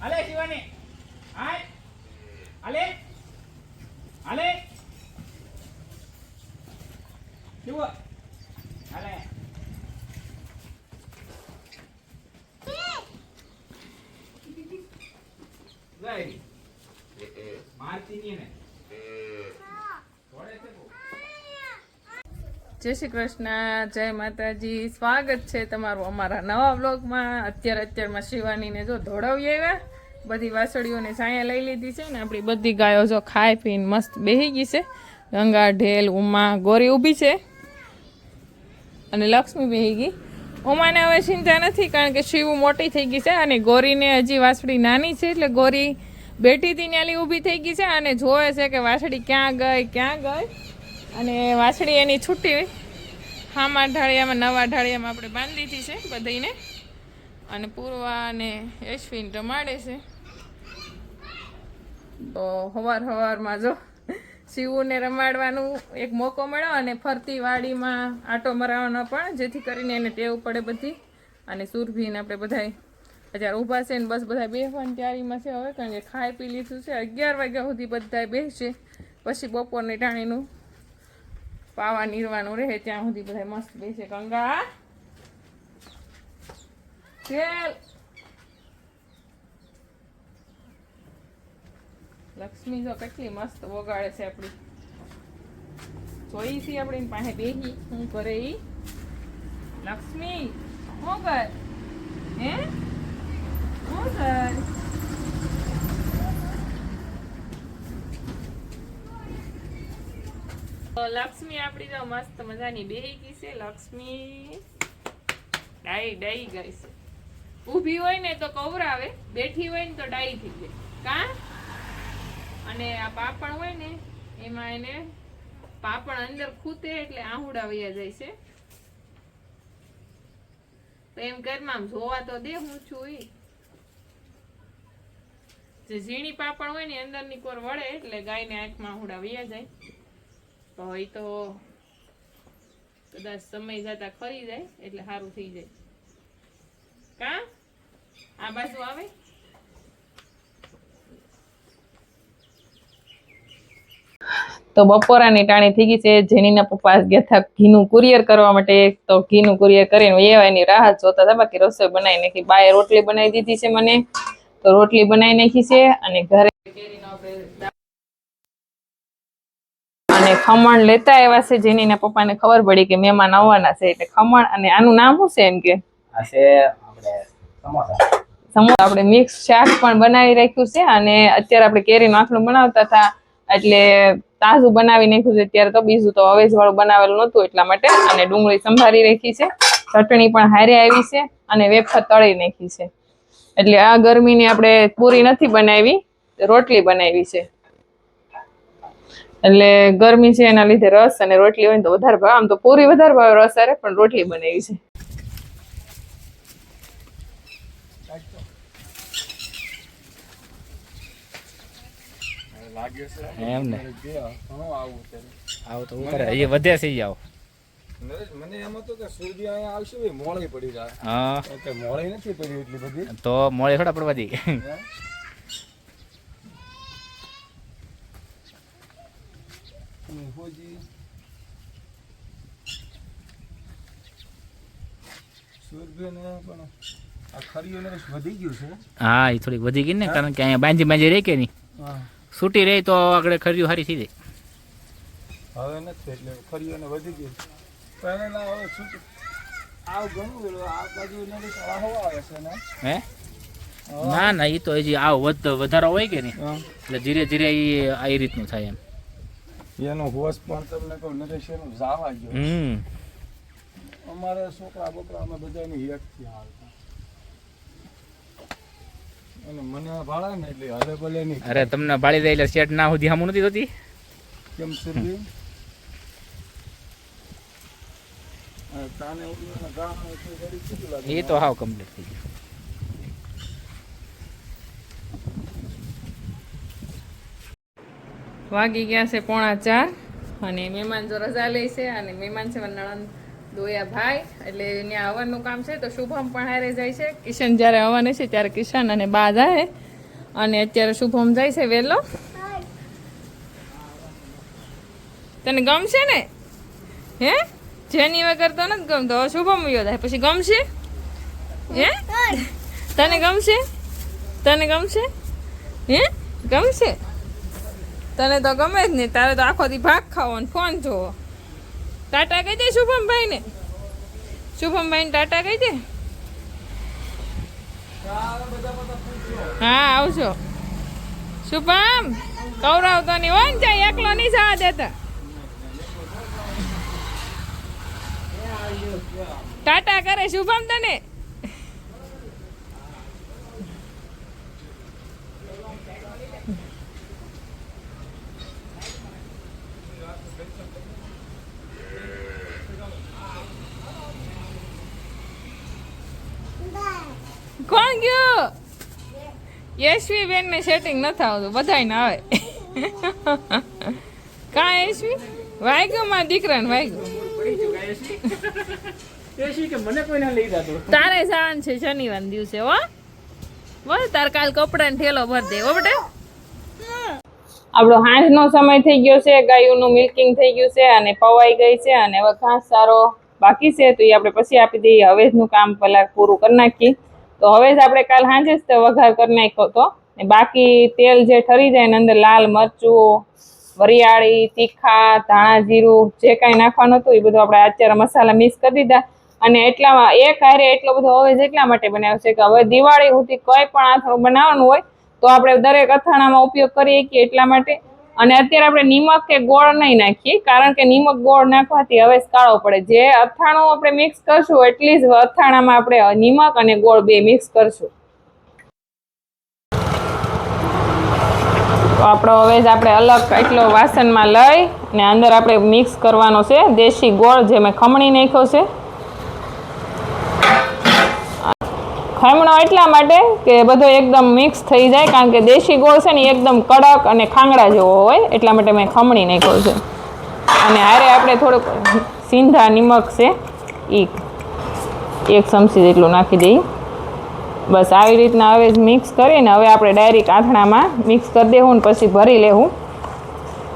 હાલે શિવાની હાય હાલે હાલે શિવો જાય મારતી નહીં ને થોડે છે બહુ. જય શ્રી કૃષ્ણ, જય માતાજી. સ્વાગત છે તમારું અમારા નવા બ્લોગમાં અત્યારે અત્યારમાં શિવાનીને જો ધોળાવી આવ્યા. બધી વાસળીઓને સાયા લઈ લીધી છે ને આપણી બધી ગાયો જો ખાઈ પીને મસ્ત બેહી ગઈ છે. ગંગા, ઢેલ, ઉમા, ગોરી ઊભી છે. અને લક્ષ્મી બેહી ગઈ. ઉમાને હવે ચિંતા નથી કારણ કે શિવ મોટી થઈ ગઈ છે અને ગોરીને હજી વાસળી નાની છે એટલે ગોરી બેટી તિન્યાલી ન્યાલી ઊભી થઈ ગઈ છે અને જોવે છે કે વાસળી ક્યાં ગઈ ક્યાં ગઈ. અને વાછડી એની છૂટી હામા ઢાળિયામાં, નવા ઢાળિયામાં આપણે બાંધી દીધી છે બધીને અને પૂર્વા અને એશ્વિન રમાડે છે. તો હવાર હવારમાં જો શિવુને રમાડવાનું એક મોકો મળ્યો અને ફરતી વાડીમાં આટો મરાવવાનો પણ, જેથી કરીને એને ટેવ પડે બધી. અને સુરભીને આપણે બધાય અત્યારે ઊભા છે ને બસ બધા બેસવાની તૈયારીમાં છે હવે, કારણ કે ખાઈ પી લીધું છે. અગિયાર વાગ્યા સુધી બધા બેસશે પછી બપોરની ટાણીનું પાવા નીરવાનું રહે ત્યાં સુધી બધા મસ્ત બેસે. તેલ લક્ષ્મી જો કેટલી મસ્ત વગાડે છે આપણી જોઈ છે આપણી પાસે બેહી. શું કરે ઈ? લક્ષ્મી, શું કર? હે? શું કર? લક્ષ્મી આપણી તો મસ્ત મજાની બેહી ગઈ છે. લક્ષ્મી ડાઈ ડાઈ ગઈ છે. ઊભી હોય ને તો કવરાવે, બેઠી હોય ને તો ડાઈ થઈ જાય. કા? અને આ પાપણ હોય ને, એમાં એને પાપણ અંદર ખૂતે એટલે આહુડા વયા જાય છે. તો એમ ઘરમાં જોવા તો દે, હું છું જે ઝીણી પાપણ હોય ને અંદરની કોર વળે એટલે ગાયને આંખમાં આહુડા વયા જાય. તો એ તો કદાચ સમય જતા ખરી જાય, એટલે સારું થઈ જાય. કા? આ બાજુ આવે? તો બપોરાની ટાણી થઈ ગઈ છે. જેનીના પપ્પા ગયા હતા ઘીનું કુરિયર કરવા માટે. તો ઘીનું કુરિયર કરીને એવા એની રાહત જોતા હતા. બાકી રસોઈ બનાવી નાખી. બાએ રોટલી બનાવી દીધી છે મને. તો રોટલી બનાવી નાખી છે અને ઘરે અને ખમણ લેતા આવ્યા છે. જેની એના પપ્પાને ખબર પડી કે મહેમાન આવવાના છે એટલે ખમણ અને આનું નામ શું છે એમ કે? સમોસા. આપણે મિક્સ શાક પણ બનાવી રાખ્યું છે અને અત્યારે આપણે કેરીનું આખલું બનાવતા હતા. એટલે તાજું બનાવી નાખ્યું છે. અત્યારે તો બીજું તો અવેજ વાળું બનાવેલું નહોતું એટલા માટે. અને ડુંગળી સંભાળી રાખી છે. ચટણી પણ હારે આવી છે અને વેફર તળી નાખી છે. એટલે આ ગરમીની આપણે પૂરી નથી બનાવી. રોટલી બનાવી છે. એટલે ગરમી છે એના લીધે રસ અને રોટલી હોય ને તો વધારે ભાવે. આમ તો પૂરી વધારે ભાવે રસ અરે પણ રોટલી બનાવી છે. એમ ને. આવો તો કરે એ વધે છે આવો. નરેશ મને એમ હતું કે સૂર્ય અહીંયા આવશે ભાઈ મોળી પડી જાય હા તો કે મોળી નથી પડી એટલી બધી તો મોડે થોડા પડવા દી અને પણ આ ખરીઓ વધી ગયું છે? હા એ થોડીક વધી ગઈ ને કારણ કે અહીંયા બાંધી બાંધી રહી કે નહીં? સૂટી છૂટી રહી તો આગળ ખર્યું હારી થઈ જાય. હવે નથી એટલે ખરીઓને વધી ગયું. પહેલા હવે છૂટ આવ ઘણું આ બાજુ આવે છે ને. હે? ના ના એ તો હજી આવ વધ વધારો હોય કે નહીં? એટલે ધીરે ધીરે એ આ રીતનું થાય એમ. એનો હોશ પણ તમને કહું નરેશ એનું જાવા ગયો અમારે છોકરા બોકરા અમે બધાની હેઠથી હાલતા અને મને ભાળે ને એટલે હવે ભલે નહીં. અરે તમને ભાળી દે એટલે શેઠ ના સુધી હમું નથી થતી? કેમ લાગે એ તો હાવ કમ્પ્લીટ થઈ ગયું. વાગી ગયા છે પોણા ચાર અને મહેમાન જો રજા લે છે અને મહેમાન છે નણંદ દોયા ભાઈ એટલે ત્યાં હવનનું કામ છે તો શુભમ પણ હારે જાય છે. કિશન જ્યારે હવન છે ત્યારે કિશન અને બા જાય. અને અત્યારે શુભમ જાય છે વહેલો. તને ગમશે ને? હે? જેની વગર તો નથી ગમતો. શુભમ વયો થાય પછી ગમશે? હે? તને ગમશે? તને ગમશે? હે? ગમશે? તને તો ગમે જ નહીં, તારે તો આખો દી ભાગ ખાવો ને ફોન જોવો. ટાટા કહી દે શુભમભાઈ ને શુભમભાઈ ને ટાટા કહી દે. હા, આવજો. શુભમ કૌરવ તો નહીં હોય ને જાય એકલો નહીં જવા દેતા. ટાટા કરે શુભમ તને. કોણ ગયું યશવી બેન ને સેટિંગ નથી આવતું બધાય ના આવે. કા યશવી? વાગ્યો માં દીકરા ને વાગ્યો તારે જવાનું છે શનિવાર દિવસે હો. બોલ તાર કાલ કપડા ઠેલો ભર દે હો બેટા. આપણો હાંજનો સમય થઈ ગયો છે ગાયોનું મિલ્કિંગ થઈ ગયું છે અને પવાઈ ગઈ છે અને હવે ઘાસ સારો બાકી છે તો એ આપણે પછી આપી દઈએ. હવેજનું કામ પહેલાં પૂરું કરી નાખીએ. તો હવે જ આપણે કાલ સાંજે જ વઘાર કરી નાખ્યો હતો. ને બાકી તેલ જે ઠરી જાય ને અંદર લાલ મરચું, વરિયાળી, તીખા, ધાણા જીરું, જે કાંઈ નાખવાનું હતું, એ બધું આપણે અત્યારે મસાલા મિક્સ કરી દીધા. અને એટલામાં એક હારે એટલો બધો હવે એટલા માટે બનાવ્યો છે કે હવે દિવાળી સુધી કંઈ પણ આથણું બનાવવાનું હોય, તો આપણે દરેક અથાણામાં ઉપયોગ કરીએ કે એટલા માટે? અને અત્યારે આપણે નિમક કે ગોળ નહીં નાખીએ, કારણ કે નિમક ગોળ નાખવાથી હવે કાળો પડે. જે અથાણું આપણે મિક્સ કરશું, એટલી જ અથાણામાં આપણે નિમક અને ગોળ બે મિક્સ કરશું. તો આપણો હવે જ આપણે અલગ એટલો વાસણમાં લઈ અને અંદર આપણે મિક્સ કરવાનો છે. દેશી ગોળ જે મેં ખમણી નાખ્યો છે. ખમણો એટલા માટે કે બધો એકદમ મિક્સ થઈ જાય, કારણ કે દેશી ગોળ છે ને એકદમ કડક અને ખાંગડા જેવો હોય, એટલા માટે મેં ખમણી નાખ્યો છે. અને હારે આપણે થોડુંક સિંધા નિમક છે એ એક ચમચી જેટલું નાખી દઈએ. બસ આવી રીતના હવે મિક્સ કરીને હવે આપણે ડાયરેક્ટ આથણામાં મિક્સ કરી દેવું ને પછી ભરી લેવું.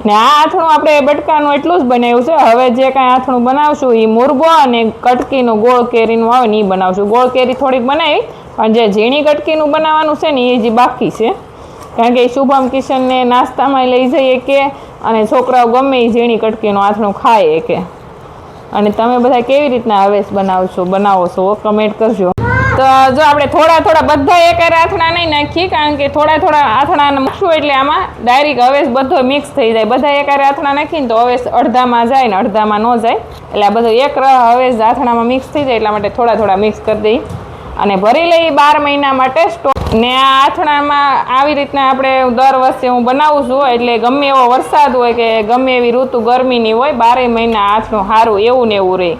ને આ આથણું આપણે બટકાનું એટલું જ બનાવ્યું છે. હવે જે કાંઈ આથણું બનાવશું એ મુરબો અને કટકીનું ગોળ કેરીનું આવે ને એ બનાવશું. ગોળ કેરી થોડીક બનાવી, પણ જે ઝીણી કટકીનું બનાવવાનું છે ને એ જે બાકી છે. કારણ કે શુભમ કિશનને નાસ્તામાં લઈ જઈએ કે, અને છોકરાઓ ગમે એ ઝીણી કટકીનું આથણું ખાય કે અને તમે બધા કેવી રીતના હવેસ બનાવશો, બનાવો છો? કમેન્ટ કરજો. તો જો આપણે થોડા થોડા બધા એક આથણા નહીં નાખીએ કારણ કે થોડા થોડા આથણા મૂકશું એટલે આમાં ડાયરેક્ટ હવેસ બધો મિક્સ થઈ જાય. બધા એક આથણા નાખીને તો હવેસ અડધામાં જાય ને અડધામાં ન જાય. એટલે આ બધું એક હવેસ આથણામાં મિક્સ થઈ જાય એટલા માટે થોડા થોડા મિક્સ કરી દઈએ. અને ભરી લઈ બાર મહિના માટે સ્ટોક ને આ આથણામાં આવી રીતના આપણે દર વર્ષે હું બનાવું છું એટલે ગમે એવો વરસાદ હોય કે ગમે એવી ઋતુ ગરમીની હોય બારે મહિના આથણું સારું એવું ને એવું રહે.